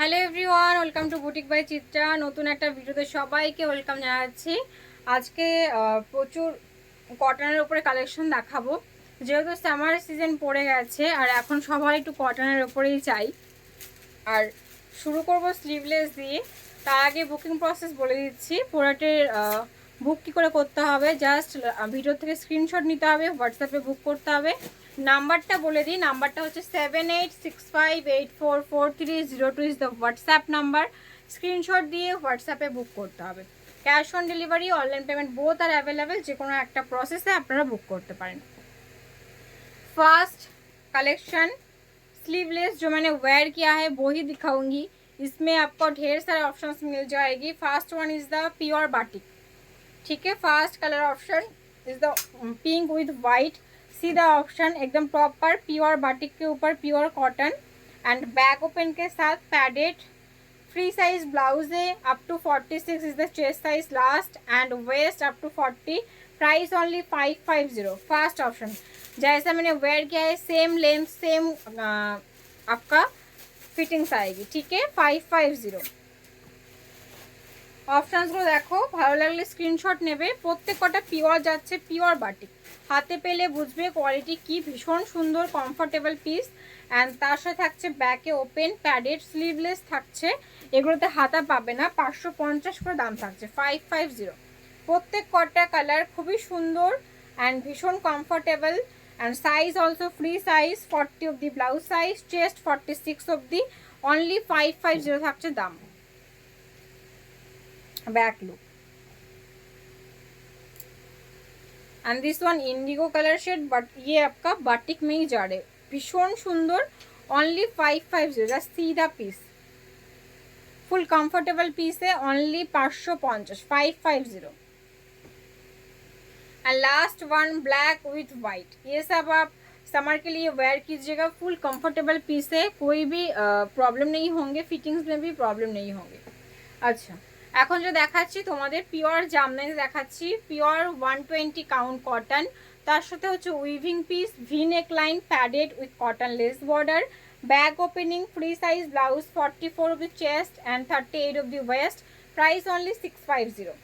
Hello everyone, welcome to boutique by Chitra. নতুন একটা ভিডিওতে সবাইকে ওয়েলকাম জানাচ্ছি। আজকে প্রচুর কটনের উপরে কালেকশন দেখাবো। যেহেতু সামার সিজন পড়ে গেছে, আর এখন সবাই একটু কটনের উপরেই চাই। আর শুরু করব স্লিভলেস দিয়ে। তার আগে বুকিং প্রসেস বলে দিচ্ছি। প্রোডাক্টের বুক কী করে করতে হবে? জাস্ট ভিডিও থেকে স্ক্রিনশট নিতে হবে হোয়াটসঅ্যাপে বুক করতে হবে। Number the number seven eight six five eight four four three zero two is the WhatsApp number screenshot दिए ह्वाट्सपे बुक करते हैं cash on delivery online payment both are available जो एक प्रसेसे अपनारा बुक करते फार्ष्ट कलेक्शन स्लीवलेस जो मैंने वेयर किया है, वो ही दिखाऊँगी। इसमें आपको ढेर सारे ऑप्शन मिल जाएगी। First one is the pure batik ठीक है first colour option is the pink with white see the option एकदम प्रॉपर प्योर बाटिक के ऊपर pure cotton and back open के साथ पैडेड फ्री साइज़ ब्लाउज है up to 46 is the chest size last and waist up to 40 price only 550 first option जैसा मैंने wear किया है सेम लेंथ सेम आपका फिटिंग्स आएगी, ठीक है? 550 অপশানসগুলো দেখো, ভালো লাগলে স্ক্রিনশট নেবে। প্রত্যেক কটা পিওর যাচ্ছে পিওর বাটিক হাতে পেলে বুঝবে কোয়ালিটি কি, ভীষণ সুন্দর কমফোর্টেবল পিস অ্যান্ড তার সাথে থাকছে ব্যাকে ওপেন প্যাডেড স্লিভলেস থাকছে। এগুলোতে হাতা পাবে না, পাঁচশো পঞ্চাশ করে দাম থাকছে ফাইভ ফাইভ জিরো প্রত্যেক কটা কালার খুবই সুন্দর অ্যান্ড ভীষণ comfortable and size also free size forty of the blouse size chest forty six of the only five five zero থাকছে দাম। back, look. And this one indigo colour shade but ये आपका batik में ही जा रहे भीषण सुंदर ओनली फाइव फाइव ज़ीरो सीधा पीस फुल कंफर्टेबल पीस है ओनली पाँच सौ पंचाश five five zero and last one black with white ये सब आप समर के लिए वेयर कीजिएगा फुल कंफर्टेबल पीस है, कोई भी प्रॉब्लम नहीं होंगे फिटिंग्स में भी प्रॉब्लम नहीं होंगे। अच्छा। এখন যে দেখাচ্ছি, তোমাদের পিওর জামদানি দেখাচ্ছি। Pure one twenty count cotton তার সাথে হচ্ছে weaving piece V neck line padded with cotton lace border back opening free size blouse forty four of the chest and thirty eight of the waist price only six five zero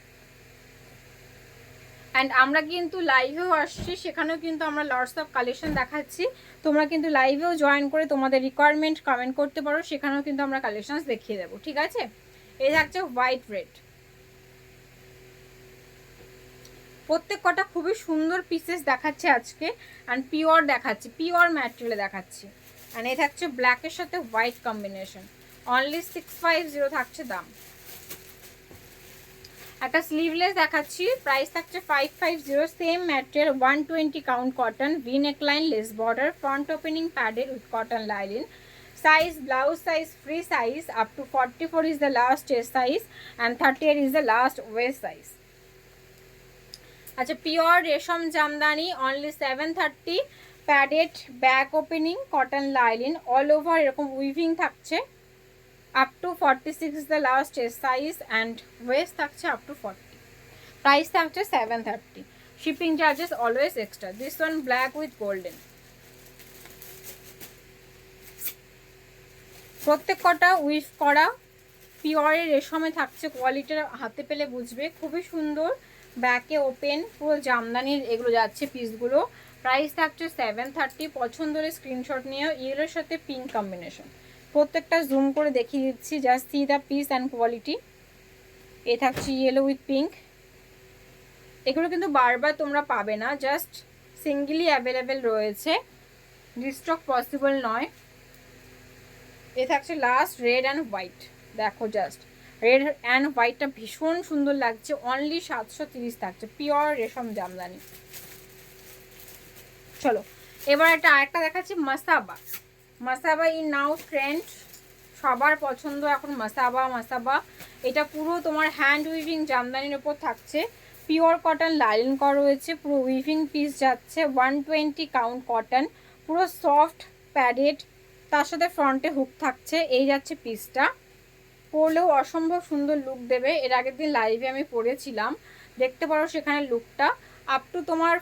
and আমরা কিন্তু লাইভেও আসছি, সেখানেও কিন্তু আমরা lots of collection দেখাচ্ছি। তোমরা কিন্তু লাইভেও জয়েন করে তোমাদের রিকোয়ারমেন্ট কমেন্ট করতে পারো, সেখানেও কিন্তু আমরা কালেকশনস দেখিয়ে দেবো, ঠিক আছে? এই থাকছে হোয়াইট রেড প্রত্যেক কটা খুবই সুন্দর পিসেস দেখাচ্ছে আজকে অ্যান্ড পিওর দেখাচ্ছি পিওর ম্যাটেরিয়ালে দেখাচ্ছি। অ্যান্ড এই থাকছে ব্ল্যাকের সাথে white combination only six five zero থাকছে দাম। একটা স্লিভলেস দেখাচ্ছি প্রাইস থাকছে five five zero same material one twenty count cotton V neckline lace border front opening padded with cotton lining size, blouse size, free size, up to 44 is the last chest size and 38 is the last waist size. আচ্ছা pure রেশম jamdani only seven thirty padded back opening cotton lining all over এরকম weaving থাকছে up to forty six the last chest size and waist থাকছে up to forty price থাকছে seven thirty shipping charges always extra this one black with golden প্রত্যেক কটা wife করা পিওরের রেশমে থাকছে কোয়ালিটির হাতে পেলে বুঝবে। খুবই সুন্দর ব্যাকে ওপেন পুরো জামদানির এগুলো যাচ্ছে পিসগুলো প্রাইস থাকছে সেভেন থার্টি পছন্দের স্ক্রিনশট নিয়েও ইয়েলোর সাথে পিঙ্ক কম্বিনেশন প্রত্যেকটা জুম করে দেখিয়ে দিচ্ছি just see the piece and quality এ থাকছে ইয়েলো উইথ পিঙ্ক এগুলো কিন্তু বারবার তোমরা পাবে না জাস্ট সিঙ্গেলি অ্যাভেলেবেল রয়েছে। রিস্টক পসিবল নয়। এ থাকছে লাস্ট রেড অ্যান্ড হোয়াইট দেখো জাস্ট রেড অ্যান্ড হোয়াইটটা ভীষণ সুন্দর লাগছে অনলি সাতশো তিরিশ থাকছে পিওর রেশম জামদানি। চলো, এবার একটা আরেকটা দেখাচ্ছি, Masaba. Masaba in now trend সবার পছন্দ এখন মাসাবা মাসাবা। এটা পুরো তোমার হ্যান্ড উইভিং জামদানির ওপর থাকছে পিওর কটন লাইন করা রয়েছে, পুরো উইভিং পিস যাচ্ছে ওয়ান টোয়েন্টি কাউন্ট কটন পুরো সফট প্যাডেড তার সাথে ফ্রন্টে হুক থাকছে, এই যাচ্ছে পিসটা। পরলেও অসম্ভব সুন্দর লুক দেবে। এর আগের দিন লাইভে আমি পরেছিলাম। দেখতে পারো সেখানে লুকটা আপ টু তোমার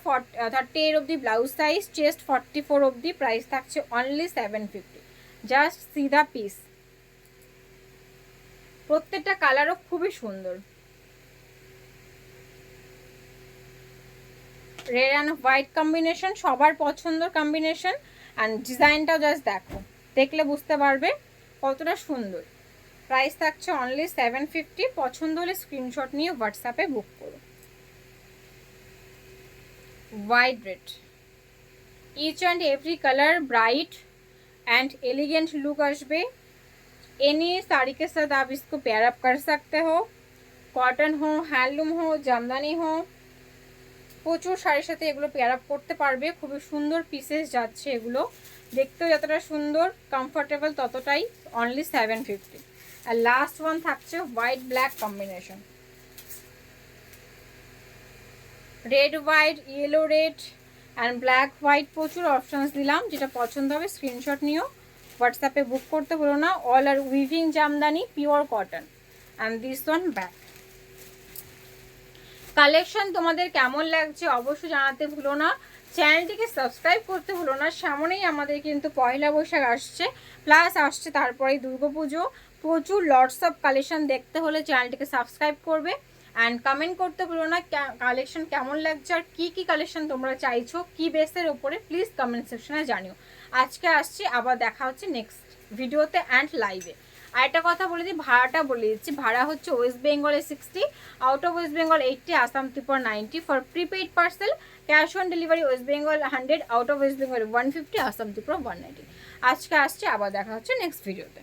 থার্টি এইট অব্দি blouse size chest forty four অব্দি প্রাইস থাকছে অনলি সেভেন ফিফটি জাস্ট সিধা পিস প্রত্যেকটা কালারও খুবই সুন্দর। রেড অ্যান্ড হোয়াইট কম্বিনেশন সবার পছন্দর কম্বিনেশন অ্যান্ড ডিজাইনটাও জাস্ট দেখো। দেখলে বুঝতে পারবে কতটা সুন্দর। প্রাইস থাকছে অনলি সেভেন ফিফটি পছন্দ হলে স্ক্রিনশট নিয়ে হোয়াটসঅ্যাপে বুক করুন vibrant red each and every colour bright and elegant look আসবে। এনি শাড়িকে সাথে আপ ইসকো পেয়ার আপ কর সকতে হো কটন হো হ্যান্ডলুম হো জামদানি হো প্রচুর শাড়ির সাথে এগুলো পেয়ার আপ করতে পারবে। খুবই সুন্দর পিসেস যাচ্ছে এগুলো। দেখতেও যতটা সুন্দর কমফোর্টেবল ততটাই অনলি সেভেন ফিফটি আর লাস্ট ওয়ান থাকছে white black combination red white yellow red and black white প্রচুর অপশানস দিলাম। যেটা পছন্দ হবে স্ক্রিনশট নিও। হোয়াটসঅ্যাপে বুক করতে বলো না। All are weaving jamdani pure cotton and this one back collection তোমাদের কেমন লাগছে অবশ্যই জানাতে ভুলো না। চ্যানেলটিকে সাবস্ক্রাইব করতে ভুলো না, সামনেই আমাদের কিন্তু পয়লা বৈশাখ আসছে। প্লাস আসছে তারপরে দুর্গাপুজো প্রচুর লটস অফ কালেকশন দেখতে হলে চ্যানেলটিকে সাবস্ক্রাইব করবে। অ্যান্ড কমেন্ট করতে ভুলো না কালেকশন কেমন লাগছে আর কী কী কালেকশন তোমরা চাইছো, কী বেসের ওপরে প্লিজ কমেন্ট সেকশনে জানিও। আজকে আসছি, আবার দেখা হচ্ছে নেক্সট ভিডিওতে অ্যান্ড লাইভে আর একটা কথা বলে দিই, ভাড়াটা বলে দিচ্ছি। ভাড়া হচ্ছে ওয়েস্ট বেঙ্গলে sixty out of West Bengal eighty Assam Tripura ninety for prepaid parcel cash on delivery West Bengal hundred out of West Bengal one fifty Assam Tripura one ninety আজকে আসছে, আবার দেখা হচ্ছে নেক্সট ভিডিওতে